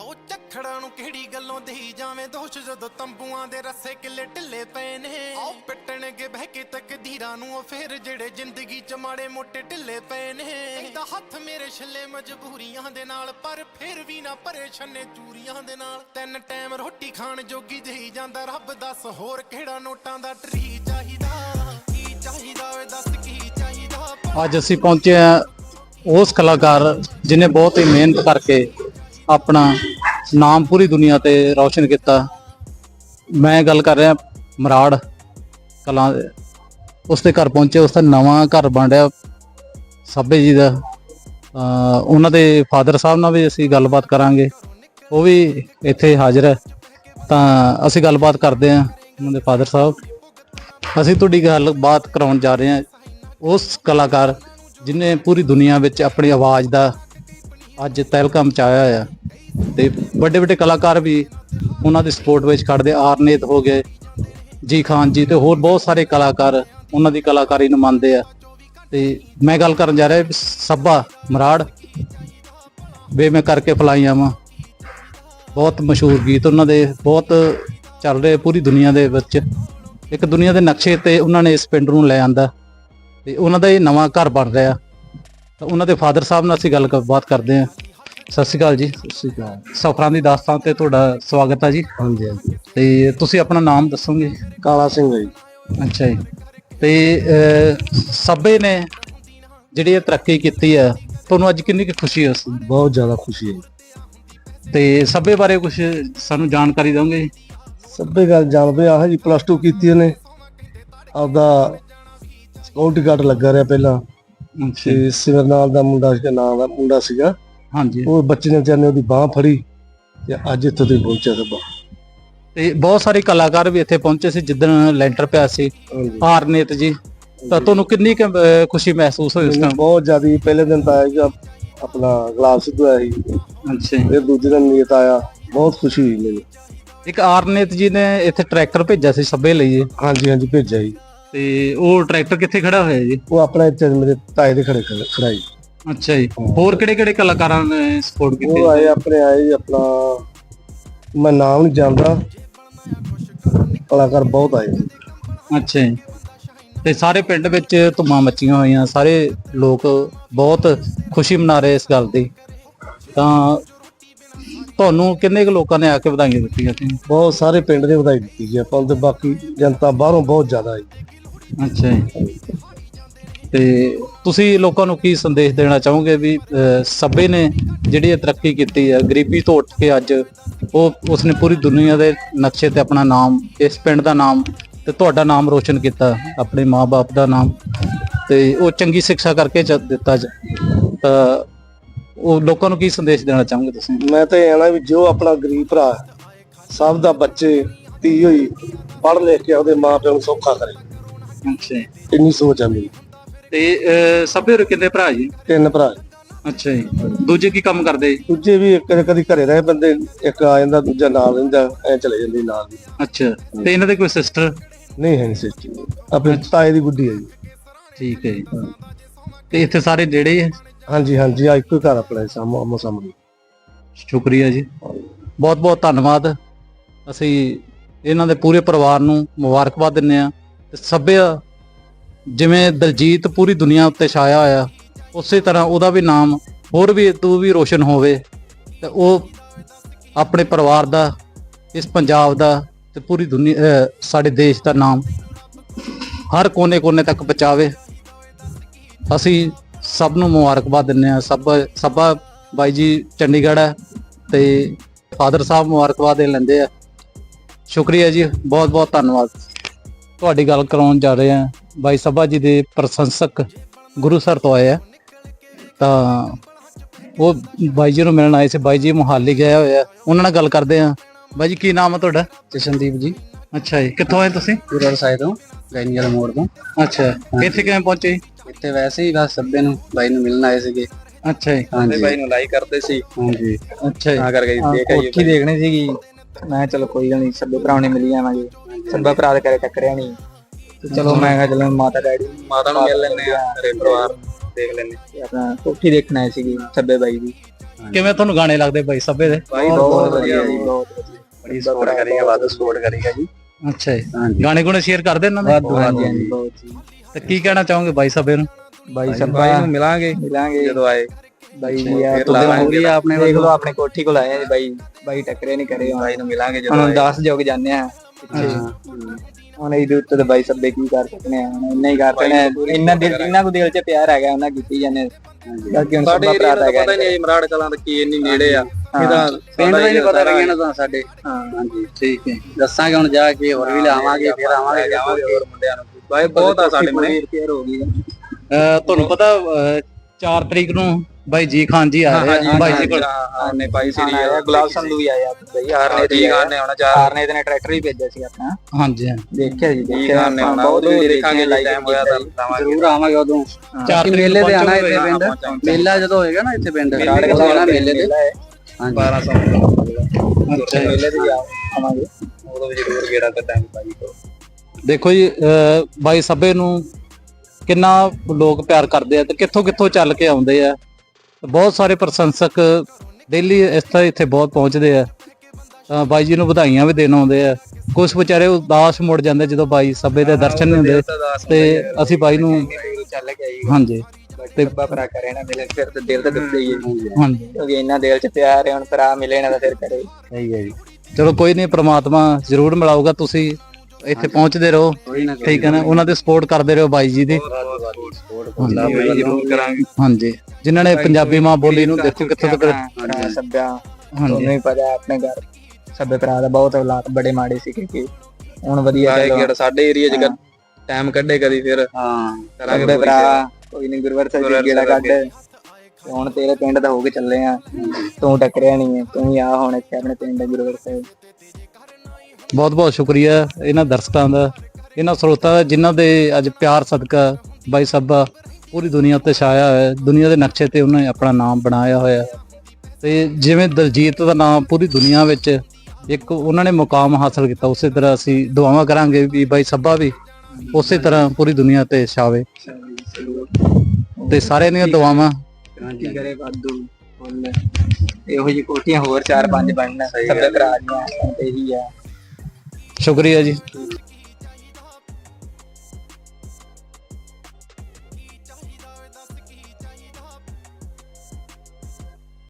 ਉਹ ਝੱਖੜਾਂ ਨੂੰ ਕਿਹੜੀ ਗੱਲੋਂ ਦੇਈ ਜਾਵੇਂ? ਦੋਸ਼ ਜਦੋਂ ਤੰਬੂਆਂ ਦੇ ਰੱਸੇ ਕਿੱਲੇ ਢਿੱਲੇ ਪਏ ਨੇ। ਉਹ ਪਿੱਟਣਗੇ ਬਹਿ ਕੇ ਤਕਦੀਰਾਂ ਨੂੰ, ਉਹ ਫੇਰ ਜਿਹੜੇ ਜ਼ਿੰਦਗੀ ਚ ਮਾੜੇ ਮੋਟੇ ਢਿੱਲੇ ਪਏ ਨੇ। ਇਹਦਾ ਹੱਥ ਮੇਰੇ ਛੱਲੇ ਮਜਬੂਰੀਆਂ ਦੇ ਨਾਲ, ਪਰ ਫਿਰ ਵੀ ਨਾ ਪਰੇਸ਼ਾਨੇ ਚੂਰੀਆਂ ਦੇ ਨਾਲ। ਤਿੰਨ ਟਾਈਮ ਰੋਟੀ ਖਾਣ ਜੋਗੀ ਦੇਈ ਜਾਂਦਾ, ਰੱਬ ਦੱਸ ਹੋਰ ਕਿਹੜਾ ਨੋਟਾਂ ਦਾ ਟਰੀ ਚਾਹੀਦਾ? ਕੀ ਚਾਹੀਦਾ ਓਏ, ਦੱਸ ਕੀ ਚਾਹੀਦਾ? ਅੱਜ ਅਸੀਂ ਪਹੁੰਚੇ ਆ ਉਸ ਕਲਾਕਾਰ ਜਿਨੇ ਬਹੁਤ ਹੀ ਮਿਹਨਤ ਕਰਕੇ ਆਪਣਾ ਨਾਮ ਪੂਰੀ ਦੁਨੀਆ ਤੇ ਰੌਸ਼ਨ ਕੀਤਾ। ਮੈਂ ਗੱਲ ਕਰ ਰਿਹਾ ਮਰਾੜ ਕਲਾਂ ਦੇ। ਉਸ ਦੇ ਘਰ ਪਹੁੰਚੇ, ਉਸ ਦਾ ਨਵਾਂ ਘਰ ਬਣ ਰਿਹਾ ਸਾਬੇ ਜੀ ਦਾ। ਉਹਨਾਂ ਦੇ ਫਾਦਰ ਸਾਹਿਬ ਨਾਲ ਵੀ ਅਸੀਂ ਗੱਲਬਾਤ ਕਰਾਂਗੇ। ਉਹ ਵੀ ਇੱਥੇ ਹਾਜ਼ਰ ਹੈ। ਤਾਂ ਅਸੀਂ ਗੱਲਬਾਤ ਕਰਦੇ ਹਾਂ ਉਹਨਾਂ ਦੇ ਫਾਦਰ ਸਾਹਿਬ। ਅਸੀਂ ਤੁਹਾਡੀ ਗੱਲਬਾਤ ਕਰਾਉਣ ਜਾ ਰਹੇ ਹਾਂ। ਉਸ ਕਲਾਕਾਰ ਜਿਨੇ ਪੂਰੀ ਦੁਨੀਆ ਵਿੱਚ ਆਪਣੀ ਆਵਾਜ਼ ਦਾ ਅੱਜ ਤਹਿਲਕਾ ਮਚਾਇਆ ਹੋਇਆ ਤੇ ਵੱਡੇ ਵੱਡੇ ਕਲਾਕਾਰ ਵੀ ਉਹਨਾਂ ਦੀ ਸਪੋਰਟ ਵਿੱਚ ਖੜਦੇ ਆਰਨੇਤ ਹੋ ਗਏ, ਜੀ ਖਾਨ ਜੀ ਤੇ ਹੋਰ ਬਹੁਤ ਸਾਰੇ ਕਲਾਕਾਰ ਉਹਨਾਂ ਦੀ ਕਲਾਕਾਰੀ ਨੂੰ ਮੰਨਦੇ ਆ। ਤੇ ਮੈਂ ਗੱਲ ਕਰਨ ਜਾ ਰਿਹਾ ਵੀ ਸੱਬਾ ਮਰਾੜ, ਵੇ ਮੈਂ ਕਰਕੇ ਫਲਾਈਆਂ ਵਾਂ ਬਹੁਤ ਮਸ਼ਹੂਰ ਗੀਤ ਉਹਨਾਂ ਦੇ, ਬਹੁਤ ਚੱਲ ਰਹੇ ਪੂਰੀ ਦੁਨੀਆ ਦੇ ਵਿੱਚ। ਇੱਕ ਦੁਨੀਆ ਦੇ ਨਕਸ਼ੇ ਤੇ ਉਹਨਾਂ ਨੇ ਇਸ ਪਿੰਡ ਨੂੰ ਲੈ ਆਂਦਾ ਤੇ ਉਹਨਾਂ ਦਾ ਇਹ ਨਵਾਂ ਘਰ ਬਣ ਰਿਹਾ। ਤਾਂ ਉਹਨਾਂ ਦੇ ਫਾਦਰ ਸਾਹਿਬ ਨਾਲ ਅਸੀਂ ਗੱਲਬਾਤ ਕਰਦੇ ਹਾਂ। ਸਤਿ ਸ਼੍ਰੀ ਅਕਾਲ ਜੀ। ਸਤਿ ਸ਼੍ਰੀ ਅਕਾਲ ਸਫਰਾਂ ਦੀ ਦਾਸਤਾਨ ਤੇ ਤੁਹਾਡਾ ਸਵਾਗਤ ਹੈ ਜੀ। ਹਾਂਜੀ ਹਾਂਜੀ। ਤੇ ਤੁਸੀਂ ਆਪਣਾ ਨਾਮ ਦੱਸੋਗੇ? ਕਾਲਾ ਸਿੰਘ ਜੀ। ਅੱਛਾ ਜੀ। ਤੇ ਸਭੇ ਨੇ ਜਿਹੜੀ ਇਹ ਤਰੱਕੀ ਕੀਤੀ ਹੈ ਤੁਹਾਨੂੰ ਅੱਜ ਕਿੰਨੀ ਕੁ ਖੁਸ਼ੀ ਹੈ? ਬਹੁਤ ਜ਼ਿਆਦਾ ਖੁਸ਼ੀ ਹੈ। ਤੇ ਸਭੇ ਬਾਰੇ ਕੁਝ ਸਾਨੂੰ ਜਾਣਕਾਰੀ ਦਿਓਗੇ? ਜੀ? ਸਭੇ ਗੱਲ ਜਾਣਦੇ ਆਹ ਜੀ ਪਲੱਸ 2 ਕੀਤੀ ਉਹਨੇ ਆਪਦਾ ਸਕਿਉਰਟੀ ਗਾਰਡ ਲੱਗਾ ਰਿਹਾ ਪਹਿਲਾਂ। ਤੇ ਸਿਮਰਨਾਲ ਦਾ ਮੁੰਡਾ ਸੀਗਾ ਨਾਮ ਦਾ ਮੁੰਡਾ ਸੀਗਾ। ਹਾਂਜੀ। ਉਹ ਬੱਚੇ ਨੇ ਵਿਚਾਰੇ ਨੇ ਉਹਦੀ ਬਾਹ ਫੜੀ ਤੇ ਅੱਜ ਇੱਥੇ ਤੱਕ ਪਹੁੰਚਿਆ ਸਭਾ ਤੇ ਬਹੁਤ ਸਾਰੇ ਕਲਾਕਾਰ ਵੀ ਇੱਥੇ ਪਹੁੰਚੇ ਸੀ ਜਿੱਦਣ ਲੈਂਟਰ ਪਿਆ ਸੀ। ਹਾਂਜੀ। ਹਾਰਨੇਤ ਜੀ ਤਾਂ ਤੁਹਾਨੂੰ ਕਿੰਨੀ ਕੁ, ਅਹ, ਖੁਸ਼ੀ ਮਹਿਸੂਸ ਹੋਈ ਉਸ ਮੈਨੂੰ ਟਾਈਮ ਬਹੁਤ ਜ਼ਿਆਦਾ ਪਹਿਲੇ ਦਿਨ ਤਾਂ ਆਇਆ ਜੀ ਆਪਣਾ ਗਲਾਬ ਸਿੱਧੂ ਆਇਆ ਸੀ। ਅੱਛਾ। ਫਿਰ ਦੂਜੇ ਦਿਨ ਨੀਤ ਆਇਆ ਬਹੁਤ ਖੁਸ਼ੀ ਹੋਈ ਮੈਨੂੰ। ਇੱਕ ਆਰਨੇਤ ਜੀ ਨੇ ਇੱਥੇ ਟਰੈਕਟਰ ਭੇਜਿਆ ਸੀ ਸਭੇ ਲਈ ਹਾਂਜੀ ਹਾਂਜੀ ਭੇਜਿਆ ਜੀ। ਤੇ ਉਹ ਟਰੈਕਟਰ ਕਿੱਥੇ ਖੜਾ ਹੋਇਆ ਜੀ? ਉਹ ਆਪਣਾ ਇੱਥੇ ਮੇਰੇ ਤਾਏ ਦੇ ਖੜੇ ਖੜੇ- ਖੜਾ ਜੀ। ਅੱਛਾ ਜੀ। ਹੋਰ ਕਿਹੜੇ ਕਿਹੜੇ ਕਲਾਕਾਰਾਂ ਨੇ ਸਪੋਰਟ ਕੀਤੀ? ਉਹ ਆਏ ਆਪਣੇ ਆਏ ਜੀ ਆਪਣਾ ਮੈਂ ਨਾਮ ਨਹੀਂ ਜਾਣਦਾ। ਕਲਾਕਾਰ ਬਹੁਤ ਆਏ। ਜੀ। ਅੱਛਾ ਜੀ। ਤੇ ਸਾਰੇ ਪਿੰਡ ਵਿੱਚ ਧੁੰਮਾਂ ਮੱਚੀਆਂ ਹੋਈਆਂ ਸਾਰੇ ਲੋਕ ਬਹੁਤ ਖੁਸ਼ੀ ਮਨਾ ਰਹੇ ਇਸ ਗੱਲ ਦੀ। ਤਾਂ ਤੁਹਾਨੂੰ ਕਿੰਨੇ ਕੁ ਲੋਕਾਂ ਨੇ ਆ ਕੇ ਵਧਾਈਆਂ ਦਿੱਤੀਆਂ ਸੀ? ਬਹੁਤ ਸਾਰੇ ਪਿੰਡ ਦੇ ਵਧਾਈ ਦਿੱਤੀ ਜੀ ਆਪਾਂ ਨੂੰ ਤੇ ਬਾਕੀ ਜਨਤਾ ਬਾਹਰੋਂ ਬਹੁਤ ਜ਼ਿਆਦਾ ਆਈ। ਅੱਛਾ ਜੀ। ਤੇ ਤੁਸੀਂ ਲੋਕਾਂ ਨੂੰ ਕੀ ਸੰਦੇਸ਼ ਦੇਣਾ ਚਾਹੋਗੇ ਵੀ ਅਹ, ਸਭੇ ਨੇ ਜਿਹੜੀ ਇਹ ਤਰੱਕੀ ਕੀਤੀ ਹੈ ਗਰੀਬੀ ਤੋਂ ਉੱਠ ਕੇ ਅੱਜ ਉਹ ਉਸਨੇ ਪੂਰੀ ਦੁਨੀਆ ਦੇ ਨਕਸ਼ੇ ਤੇ ਆਪਣਾ ਨਾਮ ਇਸ ਪਿੰਡ ਦਾ ਨਾਮ ਤੇ ਤੁਹਾਡਾ ਨਾਮ ਰੋਸ਼ਨ ਕੀਤਾ ਆਪਣੇ ਮਾਪੇ ਦਾ ਨਾਮ ਤੇ ਉਹ ਚੰਗੀ ਸਿੱਖਿਆ ਕਰਕੇ ਦਿੱਤਾ ਤਾਂ ਉਹ ਲੋਕਾਂ ਨੂੰ ਕੀ ਸੰਦੇਸ਼ ਦੇਣਾ ਚਾਹੋਗੇ ਤੁਸੀਂ? ਮੈਂ ਤਾਂ ਇਹ ਆਣਾ ਵੀ ਜੋ ਆਪਣਾ ਗਰੀਬ ਭਰਾ ਸਭ ਦਾ ਬੱਚੇ ਧੀ ਹੋਈ ਪੜ੍ਹ ਲਿਖ ਕੇ ਉਹਦੇ ਮਾਪਿਆਂ ਨੂੰ ਸੌਖਾ ਕਰੇ। ਅੱਛਾ ਜੀ। ਇੰਨੀ ਸੋਚ ਆ ਮੇਰੀ ਤੇ ਅਹ, ਸਭੇ ਹੋਰ ਕਿੰਨੇ ਭਰਾ ਜੀ? ਤਿੰਨ ਭਰਾ ਅੱਛਾ ਜੀ। ਦੂਜੇ ਕੀ ਕੰਮ ਕਰਦੇ? ਜੀ ਦੂਜੇ ਵੀ ਕਦੇ ਕਦੀ ਘਰੇ ਰਹੇ ਬੰਦੇ ਇੱਕ ਆ ਜਾਂਦਾ ਦੂਜਾ ਨਾਲ ਰਹਿੰਦਾ ਐ ਚਲੇ ਜਾਂਦੇ ਨਾਲ ਦੀ ਅੱਛਾ। ਤੇ ਇਹਨਾਂ ਦੇ ਕੋਈ ਸਿਸਟਰ ਨਹੀਂ ਹੈ ਨਹੀਂ ਸਿਸਟਰ ਆਪਣੇ ਤਾਏ ਦੀ ਗੁੱਡੀ ਹੈ ਜੀ। ਠੀਕ ਹੈ ਜੀ। ਤੇ ਇੱਥੇ ਸਾਰੇ ਨੇੜੇ ਹੀ ਹਾਂਜੀ ਹਾਂਜੀ ਆ ਇੱਕੋ ਹੀ ਘਰ ਆਪਣਾ ਸਾਹਮਣੇ ਸਾਹਮਣੇ। ਸ਼ੁਕਰੀਆ ਜੀ। ਬਹੁਤ ਬਹੁਤ ਧੰਨਵਾਦ। ਅਸੀਂ ਇਹਨਾਂ ਦੇ ਪੂਰੇ ਪਰਿਵਾਰ ਨੂੰ ਮੁਬਾਰਕਬਾਦ ਦਿੰਦੇ ਆ ਤੇ ਸਭਿਆ ਜਿਵੇਂ ਦਲਜੀਤ ਪੂਰੀ ਦੁਨੀਆ ਉੱਤੇ ਛਾਇਆ ਹੋਇਆ, ਉਸੇ ਤਰ੍ਹਾਂ ਉਹਦਾ ਵੀ ਨਾਮ ਹੋਰ ਵੀ, ਤੂੰ ਵੀ ਰੋਸ਼ਨ ਹੋਵੇ ਤੇ ਉਹ ਆਪਣੇ ਪਰਿਵਾਰ ਦਾ, ਇਸ ਪੰਜਾਬ ਦਾ ਤੇ ਪੂਰੀ ਦੁਨੀਆ ਸਾਡੇ ਦੇਸ਼ ਦਾ ਨਾਮ ਹਰ ਕੋਨੇ-ਕੋਨੇ ਤੱਕ ਪਹੁੰਚਾਵੇ। ਅਸੀਂ ਸਭ ਨੂੰ ਮੁਬਾਰਕਬਾਦ ਦਿੰਦੇ ਆ ਸਭ, ਸਭਾ ਬਾਈ ਜੀ ਚੰਡੀਗੜ੍ਹ ਹੈ ਤੇ ਫਾਦਰ ਸਾਹਿਬ ਮੁਬਾਰਕਬਾਦ ਦੇ ਲੈਂਦੇ ਆ। ਸ਼ੁਕਰੀਆ ਜੀ ਬਹੁਤ ਬਹੁਤ ਧੰਨਵਾਦ। ਤੁਹਾਡੀ ਗੱਲ ਕਰਾਉਣ ਜਾ ਰਹੇ ਆ ਬਾਈ ਸਭਾ ਜੀ ਦੇ ਪ੍ਰਸ਼ੰਸਕ ਗੁਰੂ ਸਰ ਤੋਂ ਆਏ ਆ। ਤਾਂ ਉਹ ਬਾਈ ਜੀ ਨੂੰ ਮਿਲਣ ਆਏ ਸੀ। ਬਾਈ ਜੀ ਮੋਹਾਲੀ ਗਿਆ ਹੋਇਆ ਉਹਨਾਂ ਨਾਲ ਗੱਲ ਕਰਦੇ ਆ ਬਾਈ ਜੀ ਕੀ ਨਾਮ ਹੈ ਤੁਹਾਡਾ? ਜਸ਼ਨਦੀਪ ਜੀ। ਅੱਛਾ ਜੀ ਕਿੱਥੋਂ ਆਏ ਤੁਸੀਂ? ਪੂਰਾ ਸਾਈ ਤੋਂ ਗੈਨੀ ਵਾਲਾ ਮੋੜ ਤੋਂ। ਅੱਛਾ ਇੱਥੇ ਕਿਵੇਂ ਪਹੁੰਚੇ? ਇੱਥੇ ਵੈਸੇ ਹੀ ਬਸ ਸੱਬੇ ਨੂੰ ਬਾਈ ਨੂੰ ਮਿਲਣ ਆਏ ਸੀਗੇ। ਅੱਛਾ ਜੀ। ਹਾਂਜੀ। ਬਾਈ ਨੂੰ ਲਾਈਕ ਕਰਦੇ ਸੀ। ਹਾਂਜੀ। ਅੱਛਾ ਜੀ। ਤਾਂ ਕਰਕੇ ਦੇਖ ਆਈਏ ਕੋਠੀ ਦੇਖਣੀ ਸੀਗੀ ਮੈਂ ਚਲੋ ਕੋਈ ਗੱਲ ਨਹੀਂ ਸੱਬੇ ਭਰਾ ਨੇ ਮਿਲ ਜਾਵਾਂਗੇ ਸੱਬਾ ਭਰਾ ਦੇ ਘਰੇ ਟੱਕਰਿਆ ਨਹੀਂ ਤੇ ਚਲੋ ਮੈਂ ਕਿਹਾ ਚਲੋ ਮਾਤਾ ਡੈਡੀ ਮਾਤਾ ਨੂੰ ਮਿਲ ਲੈਂਦੇ ਆ ਘਰੇ ਪਰਿਵਾਰ ਦੇਖ ਲੈਂਦੇ ਤੇ ਆਪਣਾ ਕੋਠੀ ਦੇਖਣ ਆਏ ਸੀਗੀ ਸੱਬੇ ਬਾਈ ਦੀ। ਕਿਵੇਂ ਤੁਹਾਨੂੰ ਗਾਣੇ ਲੱਗਦੇ ਬਾਈ ਸਭੇ ਦੇ? ਬਾਈ ਬਹੁਤ ਵਧੀਆ ਜੀ। ਬਹੁਤ ਵਧੀਆ। ਬੜੀ ਸਪੋਰਟ ਕਰੇਗਾ ਵੱਧ ਸਪੋਰਟ ਕਰੇਗਾ ਜੀ। ਅੱਛਾ ਜੀ। ਗਾਣੇ ਗੁਣੇ ਸ਼ੇਅਰ ਕਰਦੇ ਇਹਨਾਂ ਦੇ ਹਾਂਜੀ ਹਾਂਜੀ। ਬਹੁਤ ਜੀ ਤੇ ਕੀ ਕਹਿਣਾ ਚਾਹੋਗੇ ਬਾਈ ਸਭੇ ਨੂੰ? ਬਾਈ ਸਭ ਨੂੰ ਮਿਲਾਂਗੇ ਮਿਲਾਂਗੇ। ਜਦੋਂ ਆਏ। ਬਾਈ ਜੀ ਆ ਤੁਸੀਂ ਲਾਵਾਂਗੇ ਆਪਣੇ ਦੇਖ ਲਓ ਆਪਣੇ ਕੋਠੀ ਕੋਲ ਆਏ ਆ ਜੀ ਬਾਈ ਬਾਈ ਟੱਕਰੇ ਨਹੀਂ ਕਰੇ ਬਾਈ ਨੂੰ ਮਿਲਾਂਗੇ ਜਦੋਂ ਹੁਣ 10 ਜੋਗ ਜਾਂਦੇ ਆ। ਪਿੱਛੇ। ਹੁਣ ਇਹਦੇ ਉੱਤੇ ਤਾਂ ਬਾਈ ਸਭੇ ਕੀ ਕਰ ਸਕਨੇ ਆ ਹੁਣ ਇੰਨਾ ਹੀ ਕਰ ਸਕਨੇ ਇੰਨਾ ਦਿਲ ਜਿੰਨਾ ਕੋ ਦਿਲ 'ਚ ਪਿਆਰ ਹੈਗਾ ਉਹਨਾਂ ਕੀਤੀ ਜਾਂਦੇ ਬਾਕੀ ਹੁਣ ਸਭ ਦਾ ਹੈਗਾ ਪਤਾ ਨਹੀਂ ਮਰਾੜ ਕਲਾਂ ਦਾ ਕੀ ਇੰਨੀ ਨੇੜੇ ਆ। ਇਹਦਾ ਪਿੰਡ ਦਾ ਹੀ ਨਹੀਂ ਪਤਾ ਲੱਗਿਆ ਨਾ ਤਾਂ ਸਾਡੇ। ਹਾਂਜੀ। ਠੀਕ ਹੈ। ਦੱਸਾਂਗੇ ਹੁਣ ਜਾ ਕੇ ਹੋਰ ਵੀ ਲਾਵਾਂਗੇ ਫਿਰ ਆਵਾਂਗੇ ਜਾਵਾਂਗੇ ਹੋਰ ਮੁੰਡਿਆਂ ਨੂੰ। ਬਾਈ ਬਹੁਤ ਆ ਸਾਡੇ ਮਨੇ ਹੋ ਗਈ ਤੁਹਾਨੂੰ ਪਤਾ 4 ਤਰੀਕ ਨੂੰ ਬਾਈ ਜੀ ਖਾਨ ਜੀ ਆ ਰਹੇ ਆ। ਬਾਈ ਜੀ ਕੋਲ ਹਾਂ ਨੇ ਪਾਈ ਹਾਂ ਆਇਆ ਗੁਲਾਬ ਸੰਧੂ ਵੀ ਆਇਆ। ਬਈ ਹਾਰਨੇ ਠੀਕ ਦੀ ਆ ਨੇ ਆਉਣਾ ਚਾਹ ਹਾਰਨੇ ਦੇ ਨੇ ਟਰੈਕਟਰ ਵੀ ਭੇਜਿਆ ਸੀ ਆਪਣਾ। ਹਾਂਜੀ ਹਾਂਜੀ ਦੇਖਿਆ ਜੀ ਦੇਖਿਆ ਆ ਨੇ ਆਉਣਾ ਬਹੁਤ ਵੀ ਦੇਖਾਂਗੇ ਲਾਈਕ ਟਾਈਮ ਹੋਇਆ ਤਾਂ ਲਾਵਾਂਗੇ। ਜ਼ਰੂਰ ਆਵਾਂਗੇ ਉਦੋਂ। ਚਾਰ ਮੇਲੇ ਤੇ ਆਣਾ? ਇੱਥੇ ਪਿੰਡ। ਮੇਲਾ ਜਦੋਂ ਹੋਏਗਾ ਨਾ ਇੱਥੇ ਪਿੰਡ ਮੇਲੇ ਉਦੋਂ ਆਉਣਾ ਮੇਲੇ ਤੇ। ਹਾਂਜੀ। 1200 ਅੱਛਾ ਜੀ। ਮੇਲੇ ਤੇ ਆਵਾਂਗੇ। ਉਦੋਂ ਵੀ ਜ਼ਰੂਰ ਗੇੜਾ ਤੇ ਟਾਈਮ ਪਾਈ ਕੋ ਦੇਖੋ ਜੀ ਬਾਈ ਸਭੇ ਨੂੰ ਕਿੰਨਾ ਲੋਕ ਪਿਆਰ ਕਰਦੇ ਆ ਤੇ ਕਿੱਥੋਂ ਕਿੱਥੋਂ ਚੱਲ ਕੇ ਆਉਂਦੇ ਆ। ਬਹੁਤ ਸਾਰੇ ਪ੍ਰਸ਼ੰਸਕ ਡੇਲੀ ਇਸ ਤਰ੍ਹਾਂ ਇੱਥੇ ਬਹੁਤ ਪਹੁੰਚਦੇ ਆ। ਤਾਂ ਬਾਈ ਜੀ ਨੂੰ ਵਧਾਈਆਂ ਵੀ ਦੇਣ ਆਉਂਦੇ ਆ। ਕੁਝ ਵਿਚਾਰੇ ਉਦਾਸ ਮੁੜ ਜਾਂਦੇ ਜਦੋਂ ਬਾਈ ਸਭੇ ਦੇ ਦਰਸ਼ਨ ਨਹੀਂ ਹੁੰਦੇ ਤੇ ਅਸੀਂ ਬਾਈ ਨੂੰ ਚੱਲ ਕੇ ਆਈ। ਹਾਂਜੀ। ਤੇ ਬੱਬਾ ਭਰਾ ਕਰੇ ਨਾ ਮਿਲੇ ਫਿਰ ਤੇ ਦਿਲ ਤੇ ਦੁਖਦਾ ਹੀ ਹੈ ਹਾਂਜੀ। ਕਿਉਂਕਿ ਇੰਨਾ ਦਿਲ 'ਚ ਪਿਆਰ ਹੈ ਹੁਣ ਭਰਾ ਮਿਲੇ ਨਾ ਤਾਂ ਫਿਰ ਕਰੇ। ਸਹੀ ਹੈ ਜੀ। ਚਲੋ ਕੋਈ ਨਹੀਂ ਪ੍ਰਮਾਤਮਾ ਜ਼ਰੂਰ ਮਿਲਾਊਗਾ ਤੁਸੀਂ ਇੱਥੇ ਪਹੁੰਚਦੇ ਰਹੋ। ਠੀਕ ਹੈ ਨਾ? ਉਹਨਾਂ ਦੇ ਸਪੋਰਟ ਕਰਦੇ ਰਹੋ ਬਾਈ ਜੀ ਦੀ। ਬਾਈ ਜ਼ਰੂਰ ਕਰਾਂਗੇ। ਹਾਂਜੀ। ਜਿਨ੍ਹਾਂ ਨੇ ਪੰਜਾਬੀ ਮਾਂ ਬੋਲੀ ਨੂੰ ਦੇਖੋ ਕਿੱਥੋਂ ਤੱਕ ਭਰਾ ਸਭਿਆ ਹਾਂਜੀ। ਤੁਹਾਨੂੰ ਹੀ ਪਤਾ ਹੈ ਆਪਣੇ ਘਰ। ਸਭੇ ਭਰਾ ਦਾ ਬਹੁਤ ਹਾਲਾਤ ਬੜੇ ਮਾੜੇ ਸੀ ਕਿ ਹੁਣ ਵਧੀਆ ਸਾਡੇ ਏਰੀਆ 'ਚ ਟਾਈਮ ਕੱਢੇ ਕਦੀ ਫਿਰ। ਹਾਂ। ਕਰਾਂਗੇ ਸਭੇ ਪੂਰੀ ਭਰਾ ਕੋਈ ਨਹੀਂ ਗੁਰਵਰ ਸਾਹਿਬ ਗੁਰਵਰ ਜੀ ਗੇੜਾ ਸਾਹਿਬ ਕੱਢ। ਤੇ ਹੁਣ ਤੇਰੇ ਪਿੰਡ ਦਾ ਹੋ ਕੇ ਚੱਲੇ ਆ। ਤੂੰ ਟੱਕਰਿਆ ਨਹੀਂ ਤੂੰ ਆ ਹੁਣ ਇੱਥੇ ਆਪਣੇ ਪਿੰਡ ਗੁਰਵਰ ਸਾਹਿਬ। ਬਹੁਤ ਬਹੁਤ ਸ਼ੁਕਰੀਆ ਇਹਨਾਂ ਦਰਸ਼ਕਾਂ ਦਾ, ਇਹਨਾਂ ਸਰੋਤਾਂ ਦਾ, ਜਿਨ੍ਹਾਂ ਦੇ ਅੱਜ ਪਿਆਰ ਸਦਕਾ ਬਾਈ ਸੱਬਾ ਪੂਰੀ ਦੁਨੀਆ ਤੇ ਛਾਇਆ ਹੋਇਆ ਦੁਨੀਆ ਦੇ ਨਕਸ਼ੇ ਤੇ ਉਹਨੇ ਆਪਣਾ ਨਾਮ ਬਣਾਇਆ ਹੋਇਆ ਤੇ ਜਿਵੇਂ ਦਲਜੀਤ ਦਾ ਨਾਮ ਪੂਰੀ ਦੁਨੀਆ ਵਿੱਚ ਇੱਕ ਉਹਨਾਂ ਨੇ ਮੁਕਾਮ ਹਾਸਲ ਕੀਤਾ, ਉਸੇ ਤਰ੍ਹਾਂ ਅਸੀਂ ਦੁਆਵਾਂ ਕਰਾਂਗੇ ਵੀ ਬਾਈ ਸੱਭਾ ਵੀ ਉਸੇ ਤਰ੍ਹਾਂ ਪੂਰੀ ਦੁਨੀਆ ਤੇ ਛਾਵੇ। ਤੇ ਸਾਰਿਆਂ ਦੀਆਂ ਦੁਆਵਾਂ ਕੀ ਕਰੇ ਵਾਧੂ ਫੁੱਲ ਇਹੋ ਜਿਹੀ ਕੋਠੀਆਂ ਹੋਰ ਚਾਰ ਪੰਜ ਬਣਨ, ਸਭੇ ਭਰਾ ਦੀਆਂ, ਇਹੀ ਆ। ਸ਼ੁਕਰੀਆ ਜੀ।